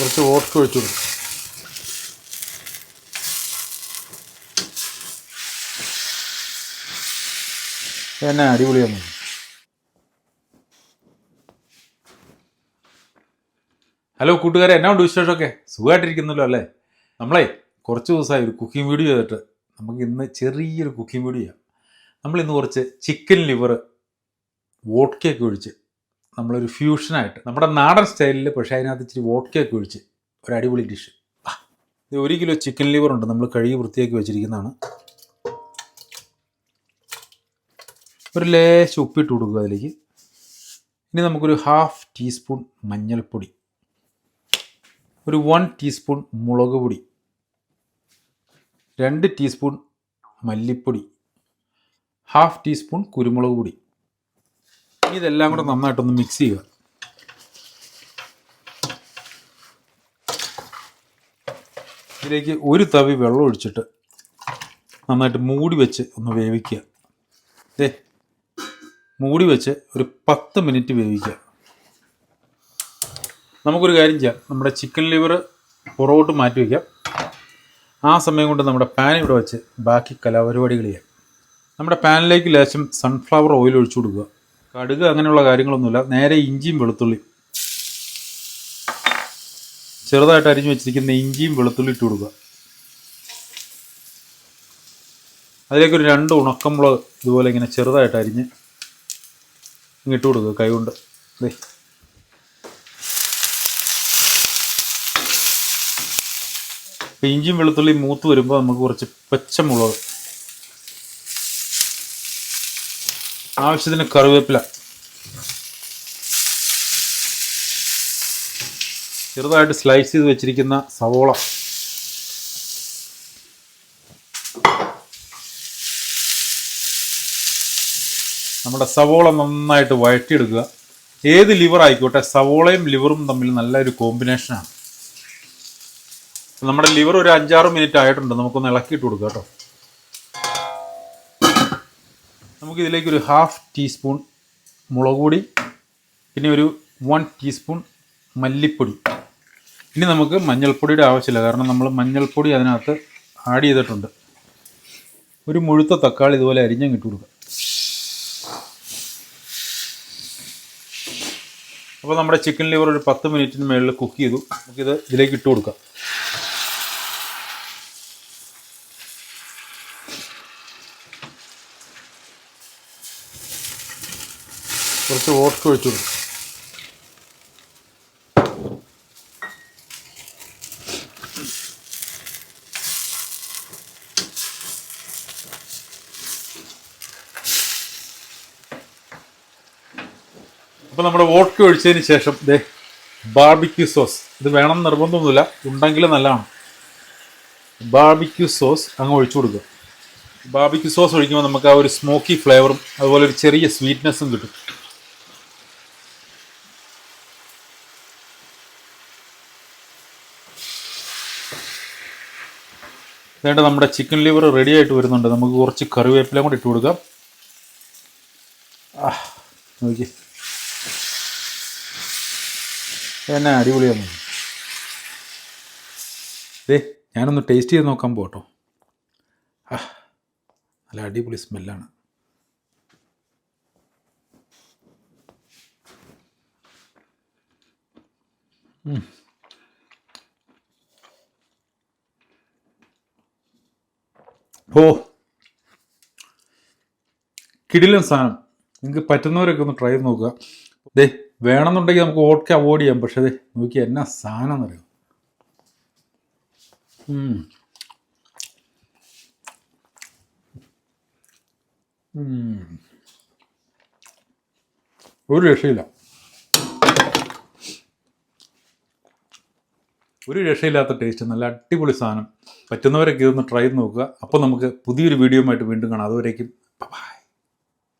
കുറച്ച് വോട്ട് ഒഴിച്ചു എന്നെ അടിപൊളിയാണ് ഹലോ കൂട്ടുകാരെ എന്നാ ഉണ്ട് വിശേഷമൊക്കെ? സുഖമായിട്ടിരിക്കുന്നല്ലോ അല്ലേ? നമ്മളെ കുറച്ച് ദിവസമായി ഒരു കുക്കിംഗ് വീഡിയോ ചെയ്തിട്ട് നമുക്ക് ഇന്ന് ചെറിയൊരു കുക്കിംഗ് വീഡിയോ ചെയ്യാം. നമ്മളിന്ന് കുറച്ച് ചിക്കൻ ലിവർ വോട്ട്കയൊക്കെ ഒഴിച്ച് നമ്മളൊരു ഫ്യൂഷനായിട്ട് നമ്മുടെ നാടൻ സ്റ്റൈലിൽ പക്ഷേ അതിനകത്ത് ഇച്ചിരി വോട്ട്കയൊക്കെ ഒഴിച്ച് ഒരു അടിപൊളി ഡിഷ്. ഇത് ഒരു കിലോ ചിക്കൻ ലിവർ ഉണ്ട്. നമ്മൾ കഴുകി വൃത്തിയാക്കി വെച്ചിരിക്കുന്നതാണ്. ഒരു ലേശം ഉപ്പിട്ട് കൊടുക്കുക അതിലേക്ക്. ഇനി നമുക്കൊരു ഹാഫ് ടീസ്പൂൺ മഞ്ഞൾപ്പൊടി. ഒരു വൺ ടീസ്പൂൺ മുളക് പൊടി. രണ്ട് ടീസ്പൂൺ മല്ലിപ്പൊടി. ഹാഫ് ടീസ്പൂൺ കുരുമുളക് പൊടി. ഇതെല്ലാം കൂടെ നന്നായിട്ടൊന്ന് മിക്സ് ചെയ്യുക. ഇതിലേക്ക് ഒരു തവി വെള്ളം ഒഴിച്ചിട്ട് നന്നായിട്ട് മൂടി വെച്ച് ഒന്ന് വേവിക്കുക. ദേ മൂടി വെച്ച് ഒരു പത്ത് മിനിറ്റ് വേവിക്കുക. നമുക്കൊരു കാര്യം ചെയ്യാം. നമ്മുടെ ചിക്കൻ ലിവർ പുറകോട്ട് മാറ്റി വയ്ക്കാം ആ സമയം കൊണ്ട് നമ്മുടെ പാൻ ഇവിടെ വെച്ച് ബാക്കി കലാപരിപാടികൾ ചെയ്യാം. നമ്മുടെ പാനിലേക്ക് ലേശം സൺഫ്ലവർ ഓയിൽ ഒഴിച്ചു കൊടുക്കുക. കടുക് അങ്ങനെയുള്ള കാര്യങ്ങളൊന്നുമില്ല. നേരെ ഇഞ്ചിയും വെളുത്തുള്ളി. ചെറുതായിട്ട് അരിഞ്ഞു വെച്ചിരിക്കുന്ന ഇഞ്ചിയും വെളുത്തുള്ളി ഇട്ട് കൊടുക്കുക. അതിലേക്ക് ഒരു രണ്ട് ഉണക്കമുളക് ഇതുപോലെ ഇങ്ങനെ ചെറുതായിട്ട് അരിഞ്ഞ് ഇങ്ങിട്ട് കൊടുക്കുക കൈകൊണ്ട് ദേ. ഇപ്പം ഇഞ്ചിയും വെളുത്തുള്ളിയും മൂത്ത് വരുമ്പോൾ നമുക്ക് കുറച്ച് പച്ചമുളക് ആവശ്യത്തിന് കറിവേപ്പില. ചെറുതായിട്ട് സ്ലൈസ് ചെയ്ത് വെച്ചിരിക്കുന്ന സവോള. നമ്മുടെ സവോള നന്നായിട്ട് വഴറ്റിയെടുക്കുക. ഏത് ലിവർ ആയിക്കോട്ടെ സവോളയും ലിവറും തമ്മിൽ നല്ലൊരു കോമ്പിനേഷനാണ് നമ്മുടെ ലിവർ ഒരു അഞ്ചാറ് മിനിറ്റ് ആയിട്ടുണ്ട്. നമുക്കൊന്ന് ഇളക്കിയിട്ട് കൊടുക്കുക കേട്ടോ. നമുക്ക് ഇതിലേക്ക് ഒരു ഹാഫ് ടീസ്പൂൺ മുളക് പൊടി പിന്നെ ഒരു വൺ ടീസ്പൂൺ മല്ലിപ്പൊടി. ഇനി നമുക്ക് മഞ്ഞൾപ്പൊടിയുടെ ആവശ്യമില്ല കാരണം നമ്മൾ മഞ്ഞൾപ്പൊടി അതിനകത്ത് ആഡ് ചെയ്തിട്ടുണ്ട്. ഒരു മുഴുത്ത തക്കാളി ഇതുപോലെ അരിഞ്ഞം ഇട്ട് കൊടുക്കുക അപ്പോൾ നമ്മുടെ ചിക്കൻ ലിവർ ഒരു പത്ത് മിനിറ്റിന് മുകളിൽ കുക്ക് ചെയ്തു. നമുക്കിത് ഇതിലേക്ക് ഇട്ട് കൊടുക്കാം. കുറച്ച് വോട്ട് ഒഴിച്ചു കൊടുക്കും. നമ്മുടെ വോട്ട് ഒഴിച്ചതിന് ശേഷം ദേ ബാർബിക്യൂ സോസ് ഇത് വേണം നിർബന്ധമൊന്നുമില്ല. ഉണ്ടെങ്കിൽ നല്ലതാണ്. ബാർബിക്യൂ സോസ് അങ്ങ് ഒഴിച്ചു കൊടുക്കുക. ബാർബിക്യൂ സോസ് ഒഴിക്കുമ്പോൾ നമുക്ക് ആ ഒരു സ്മോക്കി ഫ്ലേവറും അതുപോലെ ഒരു ചെറിയ സ്വീറ്റ്നെസ്സും കിട്ടും. വേണ്ട നമ്മുടെ ചിക്കൻ ലിവർ റെഡി ആയിട്ട് വരുന്നുണ്ട്. നമുക്ക് കുറച്ച് കറിവേപ്പില കൂടി ഇട്ട് കൊടുക്കാം. നോക്കി എന്നാ അടിപൊളിയാണ് ദേ ഞാനൊന്ന് ടേസ്റ്റ് ചെയ്ത് നോക്കാൻ പോട്ടോ. നല്ല അടിപൊളി സ്മെല്ലാണ് ഉം. ഓ കിടിലൻ സാധനം. നിങ്ങൾക്ക് പറ്റുന്നവരൊക്കെ ഒന്ന് ട്രൈ ചെയ്ത് നോക്കുക. ദേ വേണമെന്നുണ്ടെങ്കിൽ നമുക്ക് ഓക്കെ അവോയ്ഡ് ചെയ്യാം. പക്ഷേ ദേ നോക്കി എന്നാ സാധനം എന്നറിയാം. ഒരു രക്ഷയില്ല. ഒരു രക്ഷയില്ലാത്ത ടേസ്റ്റ് നല്ല അടിപൊളി സാധനം. പറ്റുന്നവരൊക്കെ ഇതൊന്ന് ട്രൈ ചെയ്ത് നോക്കുക. അപ്പോൾ നമുക്ക് പുതിയൊരു വീഡിയോ ആയിട്ട് വീണ്ടും കാണാം. അതുവരേക്കും ബൈ